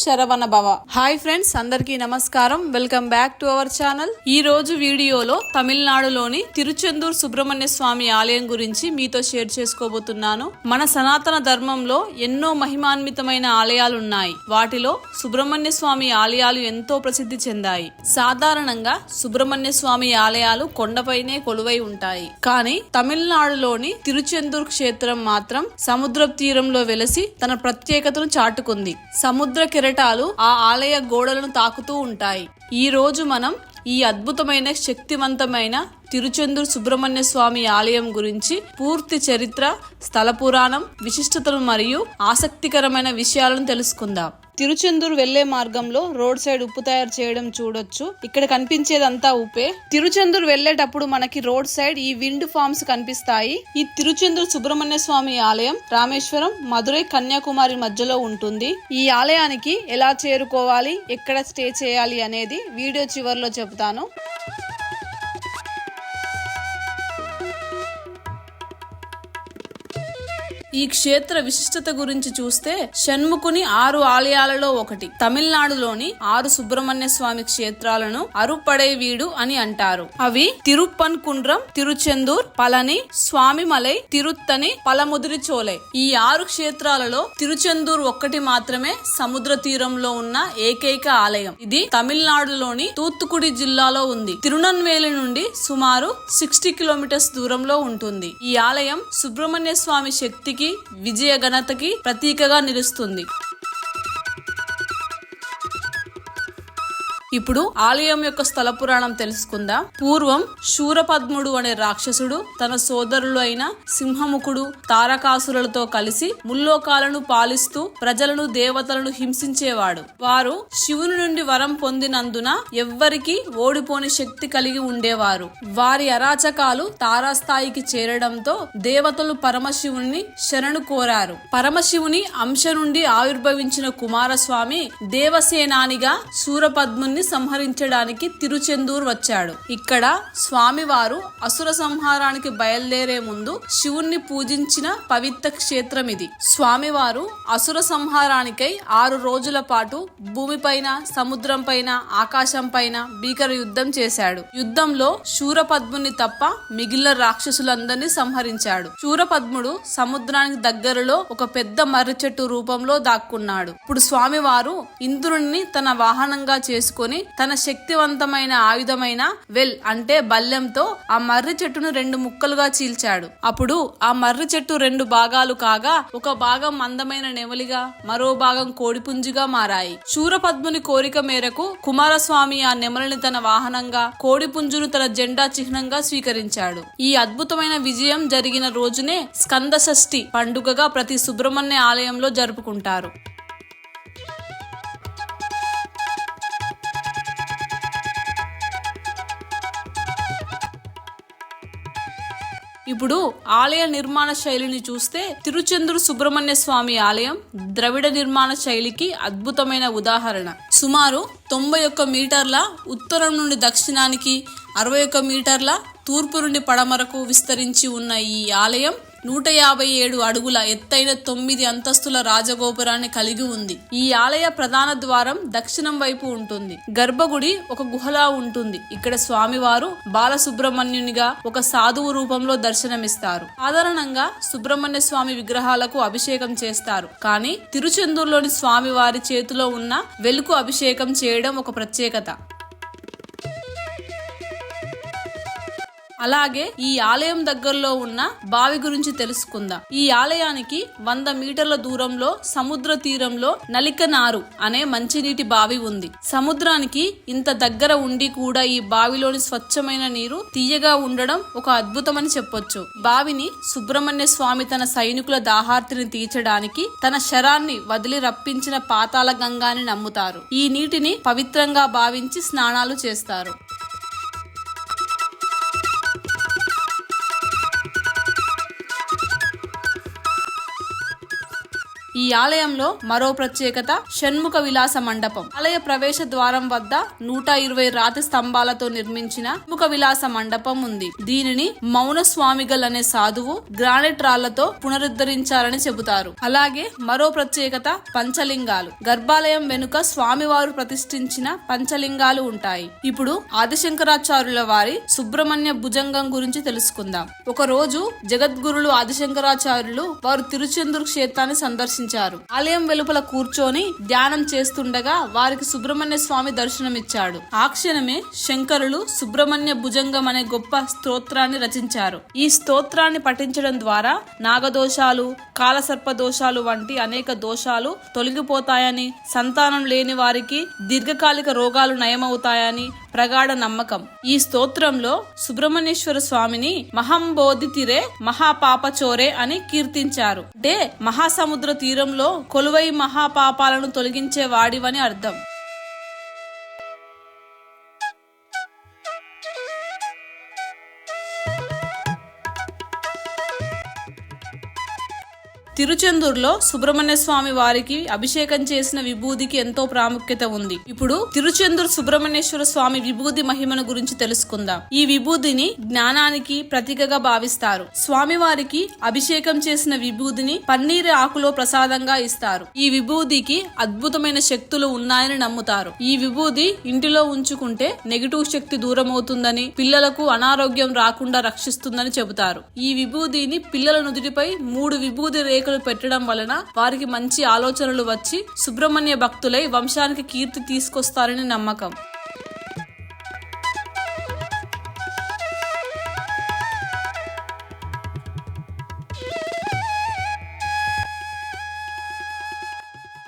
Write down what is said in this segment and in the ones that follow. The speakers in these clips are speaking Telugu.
శరవణ భవ హాయ్ ఫ్రెండ్స్ అందరికీ నమస్కారం. Welcome back to our channel ఈ రోజు వీడియోలో తమిళనాడులోని తిరుచెందూర్ సుబ్రహ్మణ్య స్వామి ఆలయం గురించి మీతో షేర్ చేసుకోబోతున్నాను. మన సనాతన ధర్మంలో ఎన్నో మహిమాన్వితమైన ఆలయాలు ఉన్నాయి వాటిలో సుబ్రహ్మణ్య స్వామి ఆలయాలు ఎంతో ప్రసిద్ధి చెందాయి. సాధారణంగా సుబ్రహ్మణ్య స్వామి ఆలయాలు కొండపైనే కొలువై ఉంటాయి. కానీ తమిళనాడులోని తిరుచెందూర్ క్షేత్రం మాత్రం సముద్ర తీరంలో వెలసి తన ప్రత్యేకతను చాటుకుంది. సముద్ర కెరటాలు ఆ ఆలయ గోడలను తాకుతూ ఉంటాయి. ఈ రోజు మనం ఈ అద్భుతమైన శక్తివంతమైన తిరుచెందూరు సుబ్రహ్మణ్య స్వామి ఆలయం గురించి పూర్తి చరిత్ర స్థల పురాణం విశిష్టతలు మరియు ఆసక్తికరమైన విషయాలను తెలుసుకుందాం. తిరుచెందూర్ వెళ్ళే మార్గంలో రోడ్ సైడ్ ఉప్పు తయారు చేయడం చూడొచ్చు. ఇక్కడ కనిపించేదంతా ఉప్పే. తిరుచెందూర్ వెళ్ళేటప్పుడు మనకి రోడ్ సైడ్ ఈ విండ్ ఫార్మ్స్ కనిపిస్తాయి. ఈ తిరుచెందూర్ సుబ్రహ్మణ్య స్వామి ఆలయం రామేశ్వరం మధురై కన్యాకుమారి మధ్యలో ఉంటుంది. ఈ ఆలయానికి ఎలా చేరుకోవాలి ఎక్కడ స్టే చేయాలి అనేది వీడియో చివరిలో చెబుతాను. ఈ క్షేత్ర విశిష్టత గురించి చూస్తే షణ్ముఖుని ఆరు ఆలయాలలో ఒకటి. తమిళనాడులోని ఆరు సుబ్రహ్మణ్య స్వామి క్షేత్రాలను అరుపడే వీడు అని అంటారు. అవి తిరుప్పన్ కుండ్రం తిరుచెందూర్ పళని స్వామిమలై తిరుత్తని పలముదిరిచోలై ఈ ఆరు క్షేత్రాలలో తిరుచెందూర్ ఒక్కటి మాత్రమే సముద్ర తీరంలో ఉన్న ఏకైక ఆలయం. ఇది తమిళనాడులోని తూత్తుకుడి జిల్లాలో ఉంది. తిరునన్వేలి నుండి సుమారు సిక్స్టీ కిలోమీటర్స్ దూరంలో ఉంటుంది. ఈ ఆలయం సుబ్రహ్మణ్య స్వామి శక్తికి విజయ ఘనతకి ప్రతీకగా నిలుస్తుంది. ఇప్పుడు ఆలయం యొక్క స్థల పురాణం తెలుసుకుందాం. పూర్వం శూరపద్ముడు అనే రాక్షసుడు తన సోదరులు అయిన సింహముఖుడు తారకాసురులతో కలిసి ముల్లోకాలను పాలిస్తూ ప్రజలను దేవతలను హింసించేవాడు. వారు శివుని నుండి వరం పొందినందున ఎవ్వరికి ఓడిపోని శక్తి కలిగి ఉండేవారు. వారి అరాచకాలు తారాస్థాయికి చేరడంతో దేవతలు పరమశివుని శరణు కోరారు. పరమశివుని అంశ నుండి ఆవిర్భవించిన కుమారస్వామి దేవసేనానిగా శూరపద్ముని సంహరించడానికి తిరుచెందూర్ వచ్చాడు. ఇక్కడ స్వామివారు అసుర సంహారానికి బయలుదేరే ముందు శివుణ్ణి పూజించిన పవిత్ర క్షేత్రం ఇది స్వామివారు అసుర సంహారానికై ఆరు రోజుల పాటు భూమిపైన సముద్రం పైన ఆకాశం పైన భీకర యుద్ధం చేశాడు. యుద్ధంలో శూరపద్ముని తప్ప మిగిలిన రాక్షసులందరినీ సంహరించాడు. శూరపద్ముడు సముద్రానికి దగ్గరలో ఒక పెద్ద మర్రి చెట్టు రూపంలో దాక్కున్నాడు. ఇప్పుడు స్వామివారు ఇంద్రుణ్ణి తన వాహనంగా చేసుకొని తన శక్తివంతమైన ఆయుధమైన వెల్ అంటే బల్లెంతో ఆ మర్రి చెట్టును రెండు ముక్కలుగా చీల్చాడు. అప్పుడు ఆ మర్రి చెట్టు రెండు భాగాలు కాగా ఒక భాగం అందమైన నెమలిగా మరో భాగం కోడిపుంజిగా మారాయి. శూరపద్ముని కోరిక మేరకు కుమారస్వామి ఆ నెమలిని తన వాహనంగా కోడిపుంజును తన జెండా చిహ్నంగా స్వీకరించాడు. ఈ అద్భుతమైన విజయం జరిగిన రోజునే స్కంద షష్ఠి పండుగగా ప్రతి సుబ్రహ్మణ్య ఆలయంలో జరుపుకుంటారు. ఇప్పుడు ఆలయ నిర్మాణ శైలిని చూస్తే తిరుచెందూరు సుబ్రహ్మణ్య స్వామి ఆలయం ద్రవిడ నిర్మాణ శైలికి అద్భుతమైన ఉదాహరణ. సుమారు తొంభై ఒక్క మీటర్ల ఉత్తరం నుండి దక్షిణానికి అరవై ఒక్క మీటర్ల తూర్పు నుండి పడమరకు విస్తరించి ఉన్న ఈ ఆలయం నూట యాభై ఏడు అడుగుల ఎత్తైన తొమ్మిది అంతస్తుల రాజగోపురాన్ని కలిగి ఉంది. ఈ ఆలయ ప్రధాన ద్వారం దక్షిణం వైపు ఉంటుంది. గర్భగుడి ఒక గుహలా ఉంటుంది. ఇక్కడ స్వామివారు బాలసుబ్రహ్మణ్యునిగా ఒక సాధువు రూపంలో దర్శనమిస్తారు. సాధారణంగా సుబ్రహ్మణ్య స్వామి విగ్రహాలకు అభిషేకం చేస్తారు. కానీ తిరుచెందూరులోని స్వామివారి చేతిలో ఉన్న వెలుకు అభిషేకం చేయడం ఒక ప్రత్యేకత. అలాగే ఈ ఆలయం దగ్గరలో ఉన్న బావి గురించి తెలుసుకుందాం. ఈ ఆలయానికి వంద మీటర్ల దూరంలో సముద్ర తీరంలో నలికనారు అనే మంచినీటి బావి ఉంది. సముద్రానికి ఇంత దగ్గర ఉండి కూడా ఈ బావిలోని స్వచ్ఛమైన నీరు తీయగా ఉండడం ఒక అద్భుతమని చెప్పొచ్చు. బావిని సుబ్రహ్మణ్య స్వామి తన సైనికుల దాహార్తిని తీర్చడానికి తన శరాన్ని వదిలి రప్పించిన పాతాల గంగాని నమ్ముతారు. ఈ నీటిని పవిత్రంగా భావించి స్నానాలు చేస్తారు. ఈ ఆలయంలో మరో ప్రత్యేకత షణ్ముఖ విలాస మండపం. ఆలయ ప్రవేశ ద్వారం వద్ద నూట ఇరవై రాతి స్తంభాలతో నిర్మించిన ముఖ విలాస మండపం ఉంది. దీనిని మౌన స్వామిగల్ అనే సాధువు గ్రానైట్ రాళ్ళతో పునరుద్ధరించారని చెబుతారు. అలాగే మరో ప్రత్యేకత పంచలింగాలు. గర్భాలయం వెనుక స్వామివారు ప్రతిష్ఠించిన పంచలింగాలు ఉంటాయి. ఇప్పుడు ఆదిశంకరాచార్యుల వారి సుబ్రహ్మణ్య భుజంగం గురించి తెలుసుకుందాం. ఒక రోజు జగద్గురులు ఆదిశంకరాచార్యులు వారు తిరుచెందూరు క్షేత్రాన్ని సందర్శించారు. ఆలయం వెలుపల కూర్చొని ధ్యానం చేస్తుండగా వారికి సుబ్రహ్మణ్య స్వామి దర్శనమిచ్చాడు. ఆ క్షణమే శంకరులు సుబ్రహ్మణ్య భుజంగం అనే గొప్ప స్తోత్రాన్ని రచించారు. ఈ స్తోత్రాన్ని పఠించడం ద్వారా నాగదోషాలు కాలసర్ప దోషాలు వంటి అనేక దోషాలు తొలగిపోతాయని సంతానం లేని వారికి దీర్ఘకాలిక రోగాలు నయమవుతాయని ప్రగాఢ నమ్మకం. ఈ స్తోత్రంలో సుబ్రహ్మణ్యేశ్వర స్వామిని మహంబోధి తిరే మహాపాపచోరే అని కీర్తించారు. అంటే మహాసముద్ర తీరంలో కొలువై మహాపాపాలను తొలగించే వాడివని అర్థం. తిరుచెందూరులో సుబ్రహ్మణ్య స్వామి వారికి అభిషేకం చేసిన విభూదికి ఎంతో ప్రాముఖ్యత ఉంది. ఇప్పుడు తిరుచెందూరు సుబ్రహ్మణ్యేశ్వర స్వామి విభూది మహిమను గురించి తెలుసుకుందాం. ఈ విభూదిని జ్ఞానానికి ప్రతీకగా భావిస్తారు. స్వామి వారికి అభిషేకం చేసిన విభూదిని పన్నీరు ఆకులో ప్రసాదంగా ఇస్తారు. ఈ విభూదికి అద్భుతమైన శక్తులు ఉన్నాయని నమ్ముతారు. ఈ విభూది ఇంటిలో ఉంచుకుంటే నెగిటివ్ శక్తి దూరమవుతుందని పిల్లలకు అనారోగ్యం రాకుండా రక్షిస్తుందని చెబుతారు. ఈ విభూదిని పిల్లల నుదుటిపై మూడు విభూది రేఖలు పెట్టడం వలన వారికి మంచి ఆలోచనలు వచ్చి సుబ్రహ్మణ్య భక్తులై వంశానికి కీర్తి తీసుకొస్తారని నమ్మకం.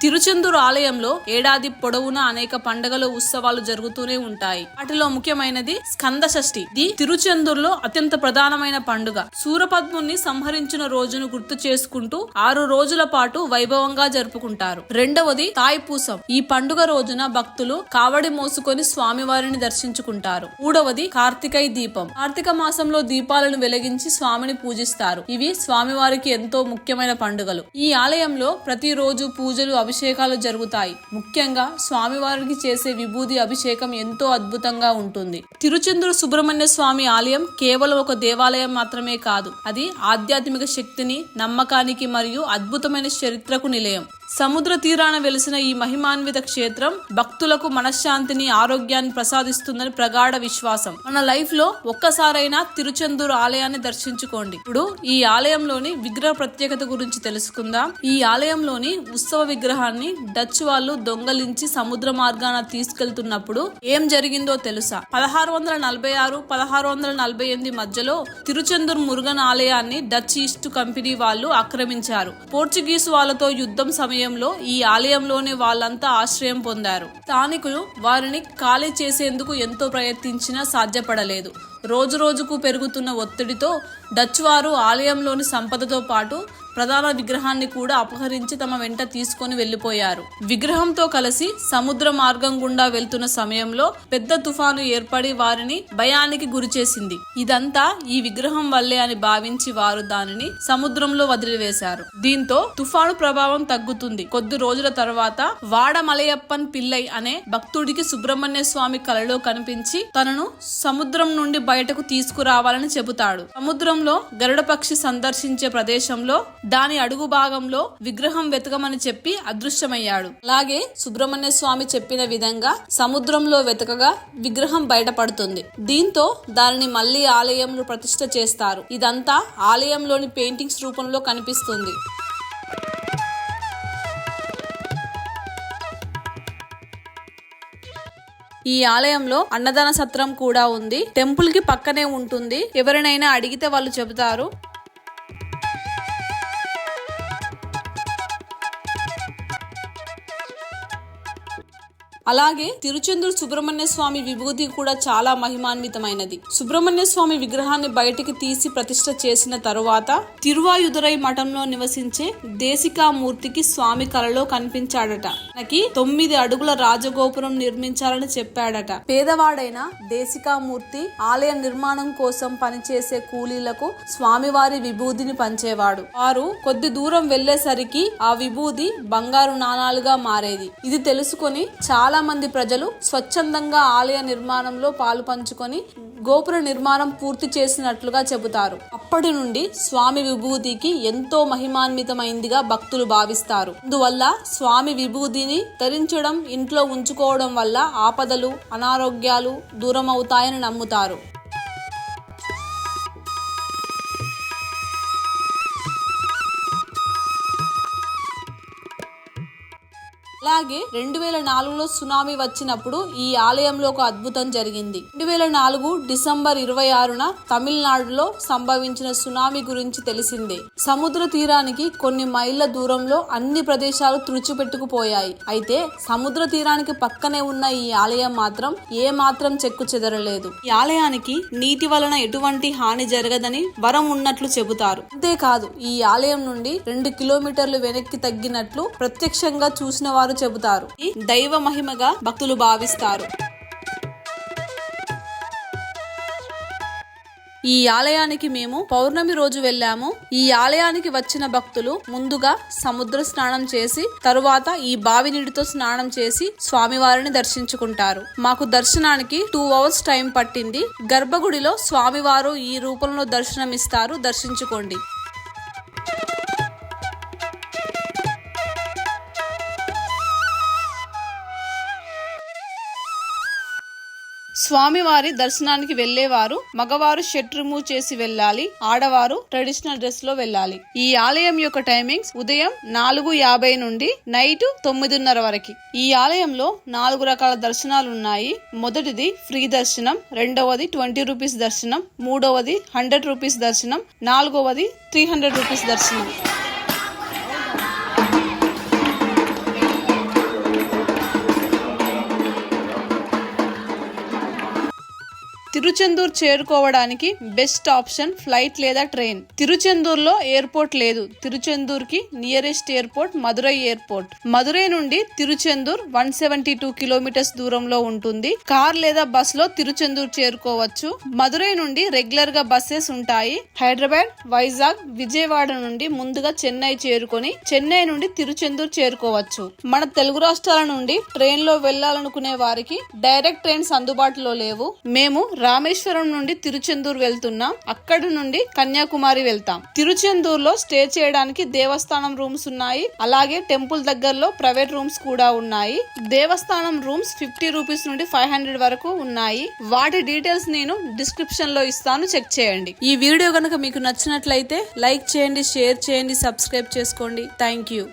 తిరుచెందూరు ఆలయంలో ఏడాది పొడవునా అనేక పండుగలు ఉత్సవాలు జరుగుతూనే ఉంటాయి. వాటిలో ముఖ్యమైనది స్కంద షష్ఠి. ఇది తిరుచెందూరులో అత్యంత ప్రధానమైన పండుగ. సూరపద్ముని సంహరించిన రోజును గుర్తు చేసుకుంటూ ఆరు రోజుల పాటు వైభవంగా జరుపుకుంటారు. రెండవది తాయిపూసం. ఈ పండుగ రోజున భక్తులు కావడి మోసుకొని స్వామివారిని దర్శించుకుంటారు. మూడవది కార్తికై దీపం. కార్తీక మాసంలో దీపాలను వెలిగించి స్వామిని పూజిస్తారు. ఇవి స్వామివారికి ఎంతో ముఖ్యమైన పండుగలు. ఈ ఆలయంలో ప్రతిరోజు పూజలు అభిషేకాలు జరుగుతాయి. ముఖ్యంగా స్వామివారికి చేసే విభూది అభిషేకం ఎంతో అద్భుతంగా ఉంటుంది. తిరుచెందూరు సుబ్రహ్మణ్య స్వామి ఆలయం కేవలం ఒక దేవాలయం మాత్రమే కాదు అది ఆధ్యాత్మిక శక్తిని నమ్మకానికి మరియు అద్భుతమైన చరిత్రకు నిలయం. సముద్ర తీరాన వెలిసిన ఈ మహిమాన్విత క్షేత్రం భక్తులకు మనశ్శాంతిని ఆరోగ్యాన్ని ప్రసాదిస్తుందని ప్రగాఢ విశ్వాసం. మన లైఫ్లో ఒక్కసారైనా తిరుచెందూరు ఆలయాన్ని దర్శించుకోండి. ఇప్పుడు ఈ ఆలయంలోని విగ్రహ ప్రత్యేకత గురించి తెలుసుకుందాం. ఈ ఆలయంలోని ఉత్సవ విగ్రహాన్ని డచ్ వాళ్ళు దొంగలించి సముద్ర మార్గాన తీసుకెళ్తున్నప్పుడు ఏం జరిగిందో తెలుసా? పదహారు వందల నలభై ఆరు పదహారు వందల నలభై ఎనిమిది మధ్యలో తిరుచెందూరు మురుగన్ ఆలయాన్ని డచ్ ఈస్ట్ కంపెనీ వాళ్ళు ఆక్రమించారు. పోర్చుగీస్ వాళ్ళతో యుద్ధం సమయంలో ఈ ఆలయంలోనే వాళ్ళంతా ఆశ్రయం పొందారు. స్థానికులు వారిని ఖాళీ చేసేందుకు ఎంతో ప్రయత్నించినా సాధ్యపడలేదు. రోజు రోజుకు పెరుగుతున్న ఒత్తిడితో డచ్ వారు ఆలయంలోని సంపదతో పాటు ప్రధాన విగ్రహాన్ని కూడా అపహరించి తమ వెంట తీసుకొని వెళ్ళిపోయారు విగ్రహంతో కలిసి సముద్ర మార్గం గుండా వెళ్తున్న సమయంలో పెద్ద తుఫాను ఏర్పడి వారిని భయానికి గురిచేసింది ఇదంతా ఈ విగ్రహం వల్లే అని భావించి వారు దానిని సముద్రంలో వదిలివేశారు. దీంతో తుఫాను ప్రభావం తగ్గుతుంది. కొద్ది రోజుల తర్వాత వాడ మలయప్పన్ పిల్లై అనే భక్తుడికి సుబ్రహ్మణ్య స్వామి కలలో కనిపించి తనను సముద్రం నుండి బయటకు తీసుకురావాలని చెబుతాడు. సముద్రంలో గరుడ పక్షి సందర్శించే ప్రదేశంలో దాని అడుగు భాగంలో విగ్రహం వెతకమని చెప్పి అదృశ్యమయ్యాడు. అలాగే సుబ్రహ్మణ్య స్వామి చెప్పిన విధంగా సముద్రంలో వెతకగా విగ్రహం బయటపడుతుంది. దీంతో దానిని మళ్ళీ ఆలయంలో ప్రతిష్ట చేస్తారు. ఇదంతా ఆలయంలోని పెయింటింగ్స్ రూపంలో కనిపిస్తుంది. ఈ ఆలయంలో అన్నదాన సత్రం కూడా ఉంది. టెంపుల్కి పక్కనే ఉంటుంది. ఎవరినైనా అడిగితే వాళ్ళు చెబుతారు. అలాగే తిరుచెందూరు సుబ్రహ్మణ్య స్వామి విభూతి కూడా చాలా మహిమాన్వితమైనది. సుబ్రహ్మణ్య స్వామి విగ్రహాన్ని బయటికి తీసి ప్రతిష్ట చేసిన తరువాత తిరువాయుదురై మఠంలో నివసించే దేశికామూర్తికి స్వామి కలలో కనిపించాడట. తనకి తొమ్మిది అడుగుల రాజగోపురం నిర్మించాలని చెప్పాడట. పేదవాడైన దేశికామూర్తి ఆలయ నిర్మాణం కోసం పనిచేసే కూలీలకు స్వామివారి విభూదిని పంచేవాడు. వారు కొద్ది దూరం వెళ్ళేసరికి ఆ విభూది బంగారు నాణాలుగా మారేది. ఇది తెలుసుకొని చాలా మంది ప్రజలు స్వచ్ఛందంగా ఆలయ నిర్మాణంలో పాలు పంచుకొని గోపుర నిర్మాణం పూర్తి చేసినట్లుగా చెబుతారు. అప్పటి నుండి స్వామి విభూతికి ఎంతో మహిమాన్వితమైందిగా భక్తులు భావిస్తారు. అందువల్ల స్వామి విభూతిని ధరించడం ఇంట్లో ఉంచుకోవడం వల్ల ఆపదలు అనారోగ్యాలు దూరం అవుతాయని నమ్ముతారు. అలాగే రెండు వేల నాలుగులో సునామీ వచ్చినప్పుడు ఈ ఆలయంలో ఒక అద్భుతం జరిగింది. రెండు వేల నాలుగు డిసెంబర్ ఇరవై ఆరున తమిళనాడులో సంభవించిన సునామీ గురించి తెలిసిందే. సముద్ర తీరానికి కొన్ని మైళ్ళ దూరంలో అన్ని ప్రదేశాలు తుడిచిపెట్టుకుపోయాయి. అయితే సముద్ర తీరానికి పక్కనే ఉన్న ఈ ఆలయం మాత్రం ఏ మాత్రం చెక్కు చెదరలేదు. ఈ ఆలయానికి నీటి వలన ఎటువంటి హాని జరగదని వరం ఉన్నట్లు చెబుతారు. అంతేకాదు ఈ ఆలయం నుండి రెండు కిలోమీటర్లు వెనక్కి తగ్గినట్లు ప్రత్యక్షంగా చూసిన వారు చెబుతారు. దైవ మహిమగా భక్తులు భావిస్తారు. ఈ ఆలయానికి మేము పౌర్ణమి రోజు వెళ్ళాము. ఈ ఆలయానికి వచ్చిన భక్తులు ముందుగా సముద్ర స్నానం చేసి తరువాత ఈ బావి నీటితో స్నానం చేసి స్వామివారిని దర్శించుకుంటారు. మాకు దర్శనానికి టూ అవర్స్ టైం పట్టింది. గర్భగుడిలో స్వామివారు ఈ రూపంలో దర్శనమిస్తారు. దర్శించుకోండి. స్వామివారి దర్శనానికి వెళ్ళేవారు మగవారు షర్ట్ రిమూవ్ చేసి వెళ్ళాలి. ఆడవారు ట్రెడిషనల్ డ్రెస్లో వెళ్ళాలి. ఈ ఆలయం యొక్క టైమింగ్స్ ఉదయం నాలుగు యాభై నుండి నైట్ తొమ్మిదిన్నర వరకు. ఈ ఆలయంలో నాలుగు రకాల దర్శనాలు ఉన్నాయి. మొదటిది ఫ్రీ దర్శనం రెండవది ట్వంటీ రూపీస్ దర్శనం మూడవది హండ్రెడ్ రూపీస్ దర్శనం నాలుగవది త్రీ హండ్రెడ్ రూపీస్ దర్శనం. తిరుచెందూర్ చేరుకోవడానికి బెస్ట్ ఆప్షన్ ఫ్లైట్ లేదా ట్రైన్. తిరుచెందూర్లో ఎయిర్పోర్ట్ లేదు. తిరుచెందూర్కి nearest airport Madurai airport. Madurai నుండి Tiruchendur one seventy two kilometres దూరంలో ఉంటుంది. కార్ లేదా బస్లో తిరుచెందూర్ చేరుకోవచ్చు. మదురై నుండి రెగ్యులర్గా బస్సెస్ ఉంటాయి. హైదరాబాద్ వైజాగ్ విజయవాడ నుండి ముందుగా చెన్నై చేరుకొని చెన్నై నుండి తిరుచెందూర్ చేరుకోవచ్చు. మన తెలుగు రాష్ట్రాల నుండి ట్రైన్లో వెళ్ళాలనుకునే వారికి డైరెక్ట్ ట్రైన్స్ అందుబాటులో లేవు. మేము రా రామేశ్వరం నుండి తిరుచెందూర్ వెళ్తున్నాం. అక్కడ నుండి కన్యాకుమారి వెళ్తాం. తిరుచెందూర్లో స్టే చేయడానికి దేవస్థానం రూమ్స్ ఉన్నాయి. అలాగే టెంపుల్ దగ్గరలో ప్రైవేట్ రూమ్స్ కూడా ఉన్నాయి. దేవస్థానం రూమ్స్ ఫిఫ్టీ రూపీస్ నుండి ఫైవ్ హండ్రెడ్ వరకు ఉన్నాయి. వాటి డీటెయిల్స్ నేను డిస్క్రిప్షన్లో ఇస్తాను. చెక్ చేయండి. ఈ వీడియో కనుక మీకు నచ్చినట్లయితే లైక్ చేయండి షేర్ చేయండి సబ్స్క్రైబ్ చేసుకోండి. Thank you.